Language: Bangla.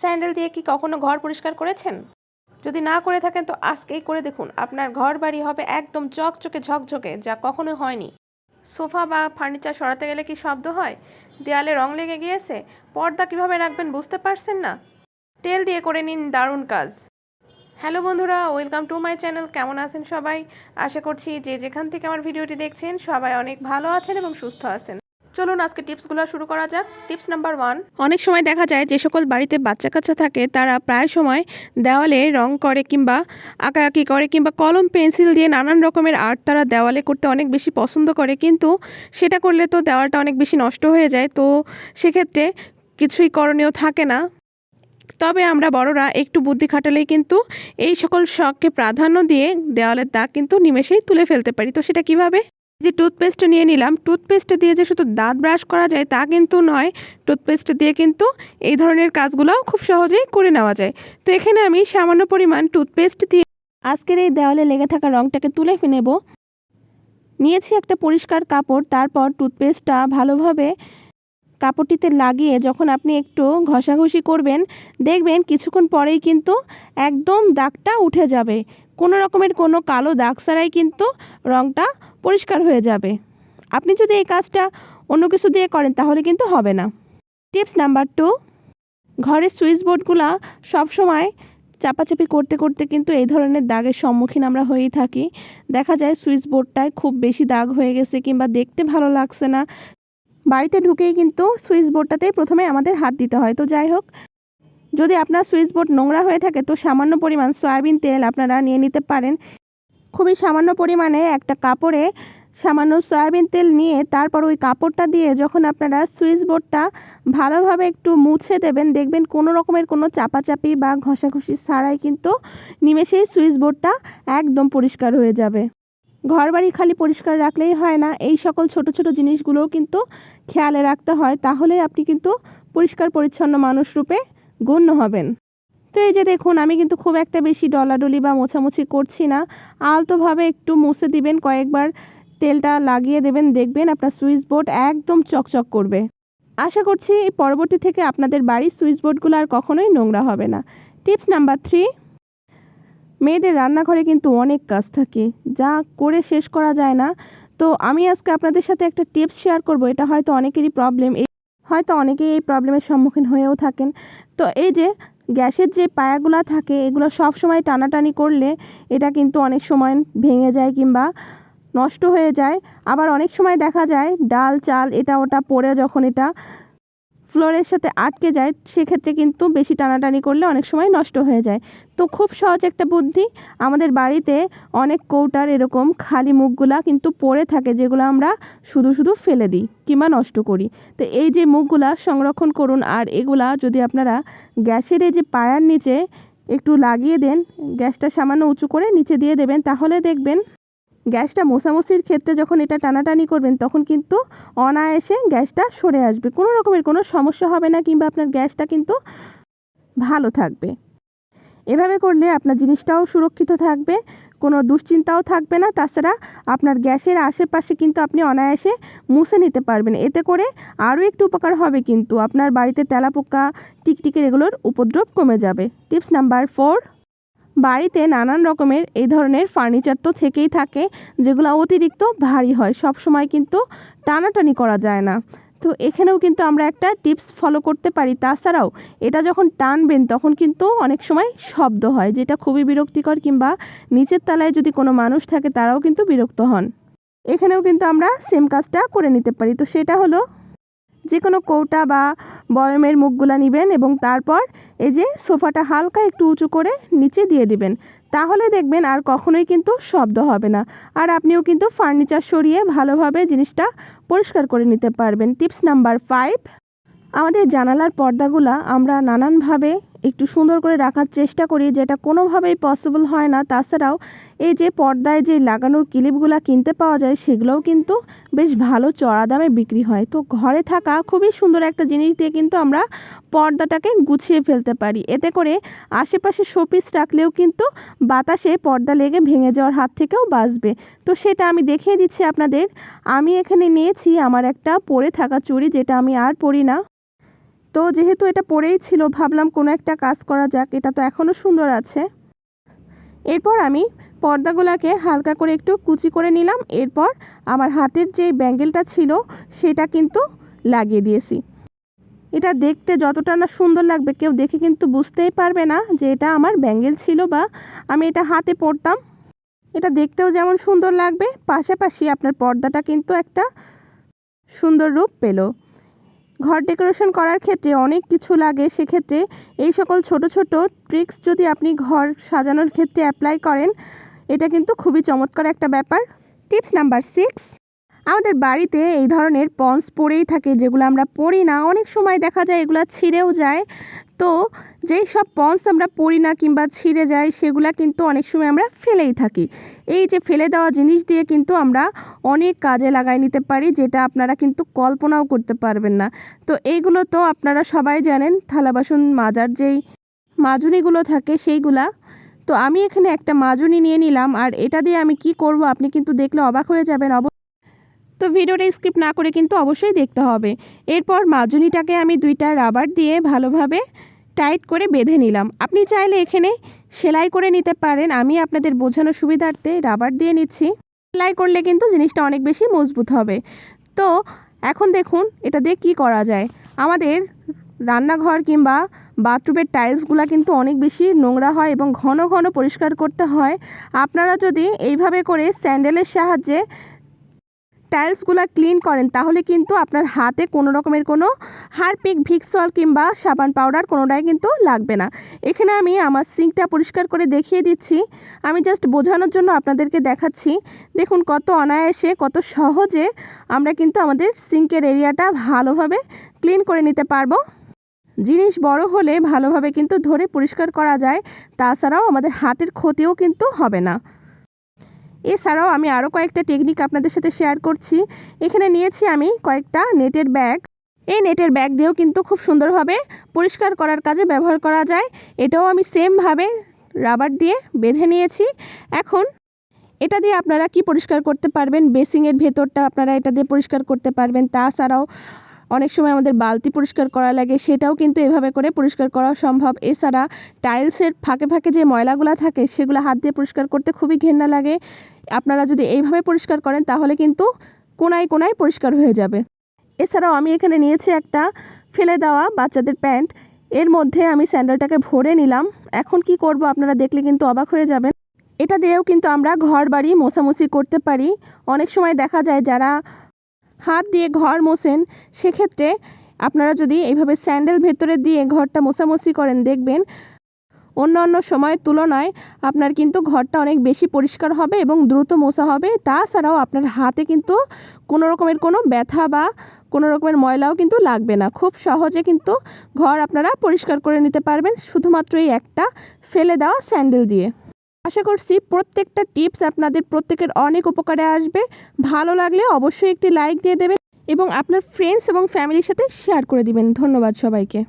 স্যান্ডেল দিয়ে কি কখনো ঘর পরিষ্কার করেছেন? যদি না করে থাকেন, তো আজকেই করে দেখুন। আপনার ঘর বাড়ি হবে একদম চকচকে ঝকঝকে, যা কখনো হয়নি। সোফা বা ফার্নিচার সরাতে গেলে কি শব্দ হয়? দেয়ালে রং লেগে গিয়েছে? পর্দা কীভাবে রাখবেন বুঝতে পারছেন না? তেল দিয়ে করে নিন দারুণ কাজ। হ্যালো বন্ধুরা, ওয়েলকাম টু মাই চ্যানেল। কেমন আছেন সবাই? আশা করছি যে যেখান থেকে আমার ভিডিওটি দেখছেন, সবাই অনেক ভালো আছেন এবং সুস্থ আছেন। চলুন আজকে টিপসগুলো শুরু করা যাক। Tips number one. অনেক সময় দেখা যায় যে সকল বাড়িতে বাচ্চা কাচ্চা থাকে, তারা প্রায় সময় দেওয়ালে রং করে কিংবা আঁকাআঁকি করে কিংবা কলম, পেন্সিল দিয়ে নানান রকমের আর্ট তারা দেওয়ালে করতে অনেক বেশি পছন্দ করে। কিন্তু সেটা করলে তো দেওয়ালটা অনেক বেশি নষ্ট হয়ে যায়, তো সেক্ষেত্রে কিছুই করণীয় থাকে না। তবে আমরা বড়রা একটু বুদ্ধি খাটালেই কিন্তু এই সকল শখকে প্রাধান্য দিয়ে দেওয়ালের দাগ কিন্তু নিমেষেই তুলে ফেলতে পারি। তো সেটা কীভাবে? যে টুথপেস্ট নিয়ে নিলাম টুথপেস্ট দিয়ে যে শুধু দাঁত ব্রাশ করা যায় তা কিন্তু নয় টুথপেস্ট দিয়ে কিন্তু এই ধরনের কাজগুলোও খুব সহজেই করে নেওয়া যায়। তো এখানে আমি সামান্য পরিমাণ টুথপেস্ট দিয়ে আজকের এই দেওয়ালে লেগে থাকা রঙটাকে তুলে নেব। নিয়েছি একটা পরিষ্কার কাপড়, তারপর টুথপেস্টটা ভালোভাবে কাপড়টিতে লাগিয়ে যখন আপনি একটু ঘষাঘষি করবেন, দেখবেন কিছুক্ষণ পরেই কিন্তু একদম দাগটা উঠে যাবে। কোনো রকমের কোনো কালো দাগ ছাড়াই কিন্তু রঙটা পরিষ্কার হয়ে যাবে। আপনি যদি এই কাজটা অন্য কিছু দিয়ে করেন, তাহলে কিন্তু হবে না। টিপস নাম্বার টু, ঘরের সুইচ বোর্ডগুলো সবসময় চাপাচাপি করতে করতে কিন্তু এই ধরনের দাগের সম্মুখীন আমরা হয়েই থাকি। দেখা যায় সুইচ বোর্ডটায় খুব বেশি দাগ হয়ে গেছে কিংবা দেখতে ভালো লাগছে না। বাড়িতে ঢুকেই কিন্তু সুইচ বোর্ডটাতেই প্রথমে আমাদের হাত দিতে হয়। তো যাই হোক, যদি আপনার সুইচ বোর্ড নোংরা হয়ে থাকে, তো সামান্য পরিমাণ সয়াবিন তেল আপনারা নিয়ে নিতে পারেন। খুবই সামান্য পরিমাণে একটা কাপড়ে সামান্য সয়াবিন তেল নিয়ে তারপর ওই কাপড়টা দিয়ে যখন আপনারা সুইচ বোর্ডটা ভালোভাবে একটু মুছে দেবেন, দেখবেন কোনো রকমের কোনো চাপাচাপি বা ঘষাঘষি ছাড়াই কিন্তু নিমেষেই সুইচ বোর্ডটা একদম পরিষ্কার হয়ে যাবে। ঘরবাড়ি খালি পরিষ্কার রাখলেই হয় না, এই সকল ছোট ছোট জিনিসগুলোও কিন্তু খেয়ালে রাখতে হয় তাহলে আপনি কিন্তু পরিষ্কার পরিচ্ছন্ন মানুষ রূপে গণ্য হবেন। তো এই যে দেখুন, আমি কিন্তু খুব একটা বেশি ডলাডলি বা মোছামুছি করছি না। আলতোভাবে একটু মুছে দিবেন, কয়েকবার তেলটা লাগিয়ে দেবেন, দেখবেন আপনার সুইচ বোর্ড একদম চকচক করবে। আশা করছি পরবর্তী থেকে আপনাদের বাড়ির সুইচ বোর্ডগুলো আর কখনোই নোংরা হবে না। টিপস নাম্বার থ্রি, মেয়েদের রান্নাঘরে কিন্তু অনেক কাজ থাকে, যা করে শেষ করা যায় না। তো আমি আজকে আপনাদের সাথে একটা টিপস শেয়ার করব, এটা হয়তো অনেকেরই প্রবলেম হয়তো অনেকেই এই প্রবলেমের সম্মুখীন হয়েও থাকেন। তো এই যে গ্যাসের যে পায়াগুলো থাকে, এগুলো সব সময় টানাটানি করলে এটা কিন্তু অনেক সময় ভেঙে যায় কিংবা নষ্ট হয়ে যায়। আবার অনেক সময় দেখা যায়, ডাল, চাল, এটা ওটা পড়ে যখন এটা ফ্লোরের সাথে আটকে যায়, সেক্ষেত্রে কিন্তু বেশি টানাটানি করলে অনেক সময় নষ্ট হয়ে যায়। তো খুব সহজ একটা বুদ্ধি। আমাদের বাড়িতে অনেক কৌটার এরকম খালি মুখগুলা কিন্তু পড়ে থাকে, যেগুলো আমরা শুধু শুধু ফেলে দিই কিংবা নষ্ট করি। তো এই যে মুখগুলা সংরক্ষণ করুন, আর এগুলা যদি আপনারা গ্যাসের এই যে পায়ার নিচে একটু লাগিয়ে দেন, গ্যাসটা সামান্য উঁচু করে নিচে দিয়ে দেবেন, তাহলে দেখবেন গ্যাসটা মোছামুছির ক্ষেত্রে যখন এটা টানাটানি করবেন, তখন কিন্তু অনায়াসে গ্যাসটা সরে আসবে। কোনো রকমের কোনো সমস্যা হবে না কিংবা আপনার গ্যাসটা কিন্তু ভালো থাকবে। এভাবে করলে আপনার জিনিসটাও সুরক্ষিত থাকবে, কোনো দুশ্চিন্তাও থাকবে না। তাছাড়া আপনার গ্যাসের আশেপাশে কিন্তু আপনি অনায়াসে মুছে নিতে পারবেন। এতে করে আরও একটু উপকার হবে কিন্তু। আপনার বাড়িতে তেলাপোকা, টিকটিকির এগুলোর উপদ্রব কমে যাবে। টিপস নাম্বার ফোর বাড়িতে নানান রকমের এই ধরনের ফার্নিচার তো থেকেই থাকে, যেগুলো অতিরিক্ত ভারী হয়। সব সময় কিন্তু টানাটানি করা যায় না। তো এখানেও কিন্তু আমরা একটা টিপস ফলো করতে পারি। তাছাড়াও এটা যখন টানবেন, তখন কিন্তু অনেক সময় শব্দ হয়, যেটা খুবই বিরক্তিকর কিংবা নিচের তলায় যদি কোনো মানুষ থাকে, তারাও কিন্তু বিরক্ত হন। এখানেও কিন্তু আমরা সেম কাজটা করে নিতে পারি। তো সেটা হলো যে কোনো কৌটা বা বয়মের মুখগুলা নেবেন এবং তারপর এই যে সোফাটা হালকা একটু উঁচু করে নিচে দিয়ে দিবেন। তাহলে দেখবেন আর কখনোই কিন্তু শব্দ হবে না। আর আপনিও কিন্তু ফার্নিচার সরিয়ে ভালোভাবে জিনিসটা পরিষ্কার করে নিতে পারবেন। টিপস নাম্বার ফাইভ, আমাদের জানালার পর্দাগুলা আমরা নানানভাবে একটু সুন্দর করে রাখার চেষ্টা করি, যেটা কোনোভাবেই পসিবল হয় না। তাছাড়াও এই যে পর্দায় যে লাগানোর ক্লিপগুলো কিনতে পাওয়া যায়, সেগুলোও কিন্তু বেশ ভালো চড়া দামে বিক্রি হয়। তো ঘরে থাকা খুবই সুন্দর একটা জিনিস দিয়ে কিন্তু আমরা পর্দাটাকে গুছিয়ে ফেলতে পারি। এতে করে আশেপাশে শোপিস রাখলেও কিন্তু বাতাসে পর্দা লেগে ভেঙে যাওয়ার হাত থেকেও বাঁচবে। তো সেটা আমি দেখিয়ে দিচ্ছি আপনাদের। আমি এখানে নিয়েছি আমার একটা পরে থাকা চুড়ি, যেটা আমি আর পরি না। তো যেহেতু এটা পরেই ছিল, ভাবলাম কোনো একটা কাজ করা যাক, এটা তো এখনও সুন্দর আছে। এরপর আমি পর্দাগুলোকে হালকা করে একটু কুচি করে নিলাম, এরপর আমার হাতের যে ব্যাঙ্গেলটা ছিল, সেটা কিন্তু লাগিয়ে দিয়েছি। এটা দেখতে যতটা না সুন্দর লাগবে, কেউ দেখে কিন্তু বুঝতেই পারবে না যে এটা আমার ব্যাঙ্গেল ছিল বা আমি এটা হাতে পরতাম। এটা দেখতেও যেমন সুন্দর লাগবে, পাশাপাশি আপনার পর্দাটা কিন্তু একটা সুন্দর রূপ পেল। ঘর ডেকোরেশন করার ক্ষেত্রে অনেক কিছু লাগে, সেক্ষেত্রে এই সকল ছোট ছোট ট্রিক্স যদি আপনি ঘর সাজানোর ক্ষেত্রে অ্যাপ্লাই করেন, এটা কিন্তু খুবই চমৎকার একটা ব্যাপার। টিপস নাম্বার সিক্স আমাদের বাড়িতে এই ধরনের পন্স পরেই থাকে, যেগুলো আমরা পড়ি না। অনেক সময় দেখা যায় এগুলো ছিঁড়েও যায়। তো যেই সব পন্স আমরা পড়ি না কিংবা ছিঁড়ে যায়, সেগুলো কিন্তু অনেক সময় আমরা ফেলেই থাকি। এই যে ফেলে দেওয়া জিনিস দিয়ে কিন্তু আমরা অনেক কাজে লাগাই নিতে পারি, যেটা আপনারা কিন্তু কল্পনাও করতে পারবেন না। তো এইগুলো তো আপনারা সবাই জানেন, থালা বাসন মাজার যেই মাজুনিগুলো থাকে সেইগুলা। তো আমি এখানে একটা মাজুনি নিয়ে নিলাম, আর এটা দিয়ে আমি কি করব আপনি কিন্তু দেখলে অবাক হয়ে যাবেন। অব তো ভিডিওটা স্কিপ না করে কিন্তু অবশ্যই দেখতে হবে। এরপর মাজুনিটাকে আমি দুইটা রাবার দিয়ে ভালোভাবে টাইট করে বেঁধে নিলাম। আপনি চাইলে এখানে সেলাই করে নিতে পারেন। আমি আপনাদের বোঝানোর সুবিধার্থে রাবার দিয়ে নিচ্ছি। সেলাই করলে কিন্তু জিনিসটা অনেক বেশি মজবুত হবে। তো এখন দেখুন এটা দিয়ে কী করা যায়। আমাদের রান্নাঘর কিংবা বাথরুমের টাইলসগুলো কিন্তু অনেক বেশি নোংরা হয় এবং ঘন ঘন পরিষ্কার করতে হয়। আপনারা যদি এইভাবে করে স্যান্ডেলের সাহায্যে টাইলসগুলো ক্লিন করেন, তাহলে কিন্তু আপনার হাতে কোনো রকমের কোনো হারপিক, ভিক্সল কিংবা সাবান পাউডার কোনোটাই কিন্তু লাগবে না। এখানে আমি আমার সিঙ্কটা পরিষ্কার করে দেখিয়ে দিচ্ছি। আমি জাস্ট বোঝানোর জন্য আপনাদেরকে দেখাচ্ছি। দেখুন কত অনায়াসে, কত সহজে আমরা কিন্তু আমাদের সিঙ্কের এরিয়াটা ভালোভাবে ক্লিন করে নিতে পারব। জিনিস বড় হলে ভালোভাবে কিন্তু ধরে পরিষ্কার করা যায়, তাছাড়াও আমাদের হাতের ক্ষতিও কিন্তু হবে না। এছাড়াও আমি আরও কয়েকটা টেকনিক আপনাদের সাথে শেয়ার করছি। এখানে নিয়েছি আমি কয়েকটা নেটের ব্যাগ এই নেটের ব্যাগ দিয়েও কিন্তু খুব সুন্দরভাবে পরিষ্কার করার কাজে ব্যবহার করা যায়। এটাও আমি সেমভাবে রাবার দিয়ে বেঁধে নিয়েছি। এখন এটা দিয়ে আপনারা কি পরিষ্কার করতে পারবেন? বেসিংয়ের ভেতরটা আপনারা এটা দিয়ে পরিষ্কার করতে পারবেন। তাছাড়াও অনেক সময় আমাদের বালতি পরিষ্কার করা লাগে, সেটাও কিন্তু এভাবে করে পরিষ্কার করা সম্ভব। এছাড়া টাইলসের ফাঁকে ফাঁকে যে ময়লাগুলো থাকে, সেগুলো হাত দিয়ে পরিষ্কার করতে খুবই ঘেন্না লাগে। আপনারা যদি এইভাবে পরিষ্কার করেন, তাহলে কিন্তু কোনায় কোনায় পরিষ্কার হয়ে যাবে। এছাড়াও আমি এখানে নিয়েছি একটা ফেলে দেওয়া বাচ্চাদের প্যান্ট। এর মধ্যে আমি স্যান্ডেলটাকে ভরে নিলাম। এখন কি করব আপনারা দেখলে কিন্তু অবাক হয়ে যাবেন। এটা দিয়েও কিন্তু আমরা ঘর বাড়ি মোছামুছি করতে পারি। অনেক সময় দেখা যায় যারা হাত দিয়ে ঘর মোছেন, সেক্ষেত্রে আপনারা যদি এইভাবে স্যান্ডেল ভেতরে দিয়ে ঘরটা মোছামুছি করেন, দেখবেন অন্য অন্য সময়ের তুলনায় আপনার কিন্তু ঘরটা অনেক বেশি পরিষ্কার হবে এবং দ্রুত মোছা হবে। তাছাড়াও আপনার হাতে কিন্তু কোনো রকমের কোনো ব্যথা বা কোনো রকমের ময়লাও কিন্তু লাগবে না। খুব সহজে কিন্তু ঘর আপনারা পরিষ্কার করে নিতে পারবেন, শুধুমাত্র এই একটা ফেলে দেওয়া স্যান্ডেল দিয়ে। আশা করছি প্রত্যেকটা টিপস আপনাদের প্রত্যেকের অনেক উপকারে আসবে। ভালো লাগলে অবশ্যই একটি লাইক দিয়ে দেবেন এবং আপনার ফ্রেন্ডস এবং ফ্যামিলির সাথে শেয়ার করে দিবেন। ধন্যবাদ সবাইকে।